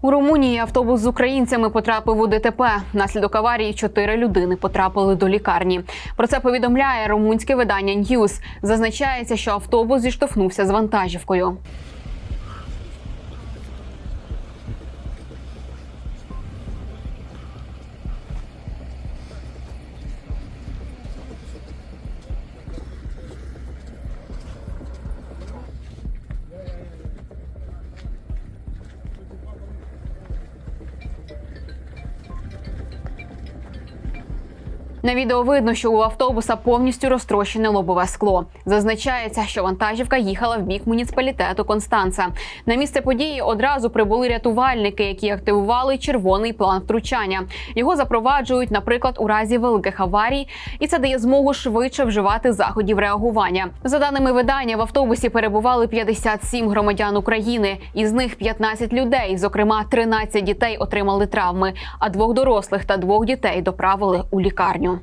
У Румунії автобус з українцями потрапив у ДТП. Наслідок аварії чотири людини потрапили до лікарні. Про це повідомляє румунське видання Ньюз. Зазначається, що автобус зіштовхнувся з вантажівкою. На відео видно, що у автобуса повністю розтрощене лобове скло. Зазначається, що вантажівка їхала в бік муніципалітету Констанца. На місце події одразу прибули рятувальники, які активували червоний план втручання. Його запроваджують, наприклад, у разі великих аварій, і це дає змогу швидше вживати заходів реагування. За даними видання, в автобусі перебували 57 громадян України. Із них 15 людей, зокрема 13 дітей, отримали травми, а двох дорослих та двох дітей доправили у лікарню.